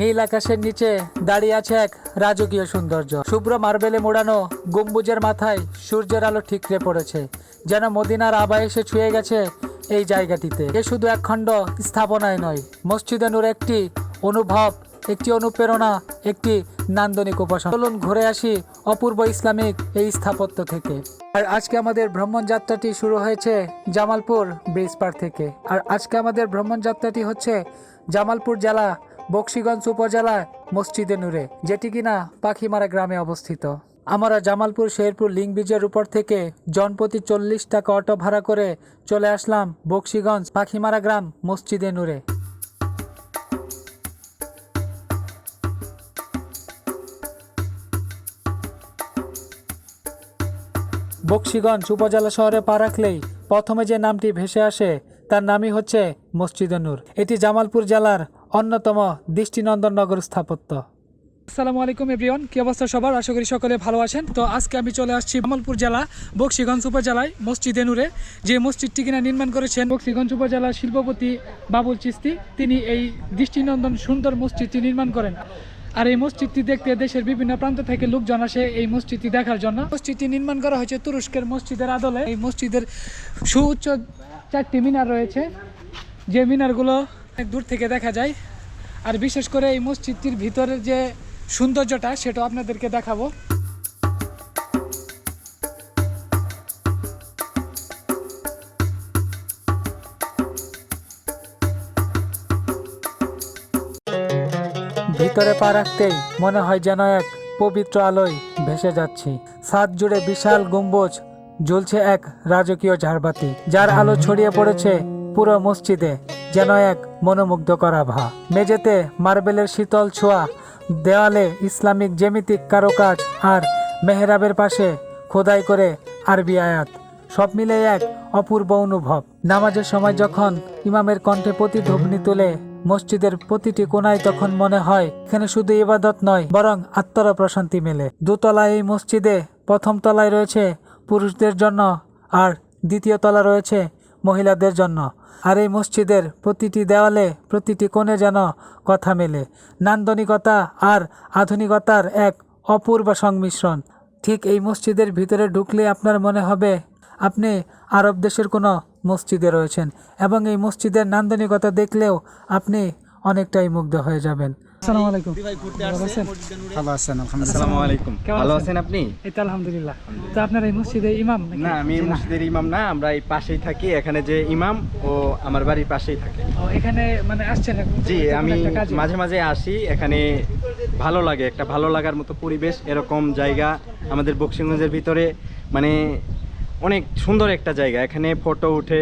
নীল আকাশের নিচে দাঁড়িয়ে আছে এক রাজকীয় সৌন্দর্য। শুভ্র মার্বেলে মোড়ানো গম্বুজের মাথায় সূর্যের আলো ঠিকরে পড়েছে, যেন মদিনার আবা এসে ছুঁয়ে গেছে এই জায়গাটিতে। এ শুধু এক খণ্ড স্থাপনায় নয়, মসজিদে নূর একটি অনুভব, একটি অনুপ্রেরণা, একটি নান্দনিক উপাসনা। চলুন ঘুরে আসি অপূর্ব ইসলামিক এই স্থাপত্য থেকে। আর আজকে আমাদের ভ্রমণ যাত্রাটি শুরু হয়েছে জামালপুর ব্রিজ পার থেকে। আর আজকে আমাদের ভ্রমণ যাত্রাটি হচ্ছে জামালপুর জেলা বক্সিগঞ্জ উপজেলা মসজিদে নূরে, যেটি কিনা পাখিমারা গ্রামে অবস্থিত। আমরা জামালপুর, শেরপুর লিঙ্ক ব্রিজের উপর থেকে জনপ্রতি চল্লিশ টাকা অটো ভাড়া করে চলে আসলাম বক্সিগঞ্জ পাখিমারা গ্রাম মসজিদে নূরে। বক্সিগঞ্জ উপজেলা শহরে পা রাখলেই প্রথমে যে নামটি ভেসে আসে তার নামই হচ্ছে মসজিদে নূর। এটি জামালপুর জেলার অন্যতম দৃষ্টিনন্দন নগর স্থাপত্য। আসসালামু আলাইকুম এভরিওয়ান কি অবস্থা সবার? আশা করি সকলে ভালো আছেন। তো আজকে আমি চলে আসছি জামালপুর জেলা, বক্সিগঞ্জ উপজেলায়, মসজিদ এনুরে যে মসজিদটি কিনা নির্মাণ করেছেন বক্সিগঞ্জ উপজেলার শিল্পপতি বাবুল চিস্তি, তিনি এই দৃষ্টিনন্দন সুন্দর মসজিদটি নির্মাণ করেন। আর এই মসজিদটি দেখতে দেশের বিভিন্ন প্রান্ত থেকে লোকজন আসে এই মসজিদটি দেখার জন্য। মসজিদটি নির্মাণ করা হয়েছে তুরস্কের মসজিদের আদলে। এই মসজিদের সুউচ্চ চারটি মিনার রয়েছে। যে মিনারগুলো অনেক দূর থেকে দেখা যায়। আর বিশেষ করে এই মসজিদটির ভিতরের যে সৌন্দর্যটা সেটা আপনাদেরকে দেখাবো। ভিতরে পা রাখতেই মনে হয় যেন এক পবিত্র আলোয় ভেসে যাচ্ছি। ছাদ জুড়ে বিশাল গম্বুজ ঝুলছে এক রাজকীয় ঝাড়বাতি, যার আলো ছড়িয়ে পড়েছে পুরো মসজিদে, যেন এক মনোমুগ্ধ করা ভা মেঝেতে মার্বেলের শীতল ছোঁয়া, দেওয়ালে ইসলামিক জ্যামিতিক কারুকাজ আর মেহরাবের পাশে খোদাই করে আরবি আয়াত। সব মিলে এক অপূর্ব অনুভব। নামাজের সময় যখন ইমামের কণ্ঠে প্রতিধ্বনি তুলে, মসজিদের প্রতিটি কোনায় তখন মনে হয় এখানে শুধু ইবাদত নয়, বরং আত্মার প্রশান্তি মেলে। দোতলা এই মসজিদে প্রথম তলায় রয়েছে পুরুষদের জন্য আর দ্বিতীয় তলা রয়েছে মহিলাদের জন্য। আর এই মসজিদের প্রতিটি দেওয়ালে প্রতিটি কোণে যেন কথা মেলে। নান্দনিকতা আর আধুনিকতার এক অপূর্ব সংমিশ্রণ। ঠিক এই মসজিদের ভিতরে ঢুকলে আপনার মনে হবে, আপনি আরব দেশের কোনো মসজিদে রয়েছেন এবং এই মসজিদের নান্দনিকতা দেখলেও আপনি অনেকটাই মুগ্ধ হয়ে যাবেন। আসসালামু আলাইকুম। ভালো আছেন? ভালো আছেন আলহামদুলিল্লাহ। আসসালামু আলাইকুম। ভালো আছেন? আছেন আপনি? এই তো আলহামদুলিল্লাহ। তো আপনার এই মসজিদে ইমাম না আমি এই মসজিদের ইমাম না আমরা এই পাশেই থাকি এখানে যে ইমাম ও আমার বাড়ির পাশেই থাকে। এখানে মানে আসছেন জি আমি মাঝে মাঝে আসি এখানে ভালো লাগে একটা ভালো লাগার মতো পরিবেশ এরকম জায়গা আমাদের বক্সিগঞ্জের ভিতরে মানে অনেক সুন্দর একটা জায়গা এখানে ফটো উঠে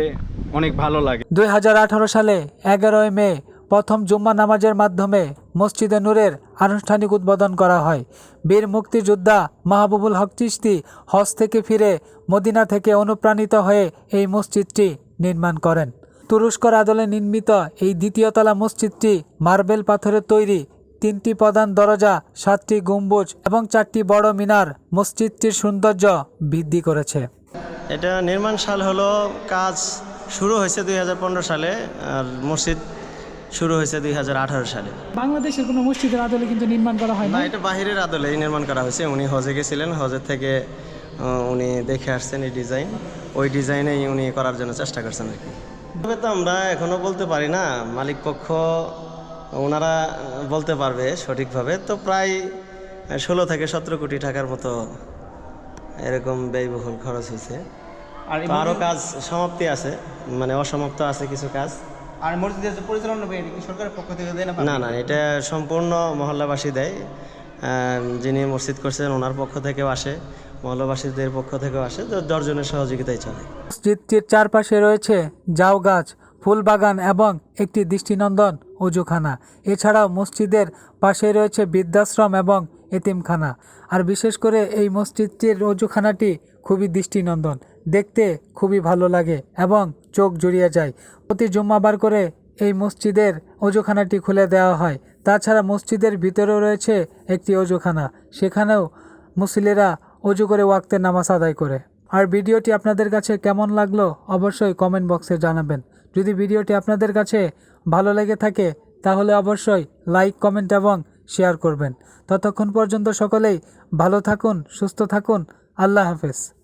অনেক ভালো লাগে। দুই হাজার আঠারো সালে এগারোই মে প্রথম জুম্মা নামাজের মাধ্যমে মসজিদে নূরের আনুষ্ঠানিক উদ্বোধন করা হয়। বীর মুক্তিযোদ্ধা মাহবুবুল হক চিশতি হজ থেকে ফিরে মদিনা থেকে অনুপ্রাণিত হয়ে এই মসজিদটি নির্মাণ করেন। তুরস্কর আদলে নির্মিত এই দ্বিতীয়তলা মসজিদটি মার্বেল পাথরের তৈরি। তিনটি প্রধান দরজা, সাতটি গম্বুজ এবং চারটি বড় মিনার মসজিদটির সৌন্দর্য বৃদ্ধি করেছে। এটা নির্মাণ সাল হলো কাজ শুরু হয়েছে দুই হাজার পনেরো সালে, আর মসজিদ শুরু হয়েছে দুই হাজার আঠারো সালে। বাংলাদেশের কোনো মসজিদের আদলে কিন্তু নির্মাণ করা হয় না এটা বাহিরের আদলেই নির্মাণ করা হয়েছে। উনি হজে গেছিলেন। হজের থেকে উনি দেখে আসছেন এই ডিজাইন। ওই ডিজাইনেই উনি করার জন্য চেষ্টা করছেন আর কি। তবে তো আমরা এখনও বলতে পারি না মালিক পক্ষ ওনারা বলতে পারবে সঠিকভাবে। তো প্রায় ষোলো থেকে সতেরো কোটি টাকার মতো এরকম ব্যয়বহুল খরচ হয়েছে। আর আরও কাজ সমাপ্তি আছে মানে অসমাপ্ত আছে কিছু কাজ। আর মসজিদের যে পরিচালনা হবে এটা কি সরকারের পক্ষ থেকে দেয় না না না এটা সম্পূর্ণ মহল্লাবাসী দেয়। যিনি মসজিদ করছেন ওনার পক্ষ থেকেও আসে মহল্লাবাসীদের পক্ষ থেকেও আসে তো দশজনের সহযোগিতায় চলে। মসজিদটির চারপাশে রয়েছে জাউ গাছ। ফুল বাগান এবং একটি দৃষ্টিনন্দন অজুখানা। এছাড়াও মসজিদের পাশে রয়েছে বৃদ্ধাশ্রম এবং এতিমখানা। আর বিশেষ করে এই মসজিদটির অজুখানাটি খুবই দৃষ্টিনন্দন। দেখতে খুবই ভালো লাগে এবং চোখ জুড়িয়ে যায়। প্রতি জুম্মাবার করে এই মসজিদের অজুখানাটি খুলে দেওয়া হয়। তাছাড়া মসজিদের ভিতরেও রয়েছে একটি অজুখানা। সেখানেও মুসলিরা অজু করে ওয়াক্তের নামাজ আদায় করে। আর ভিডিওটি আপনাদের কাছে কেমন লাগল অবশ্যই কমেন্ট বক্সে জানাবেন। যদি ভিডিওটি আপনাদের কাছে ভালো লেগে থাকে, তাহলে অবশ্যই লাইক, কমেন্ট এবং শেয়ার করবেন। ততক্ষণ পর্যন্ত সকলেই ভালো থাকুন, সুস্থ থাকুন। আল্লাহ হাফেজ।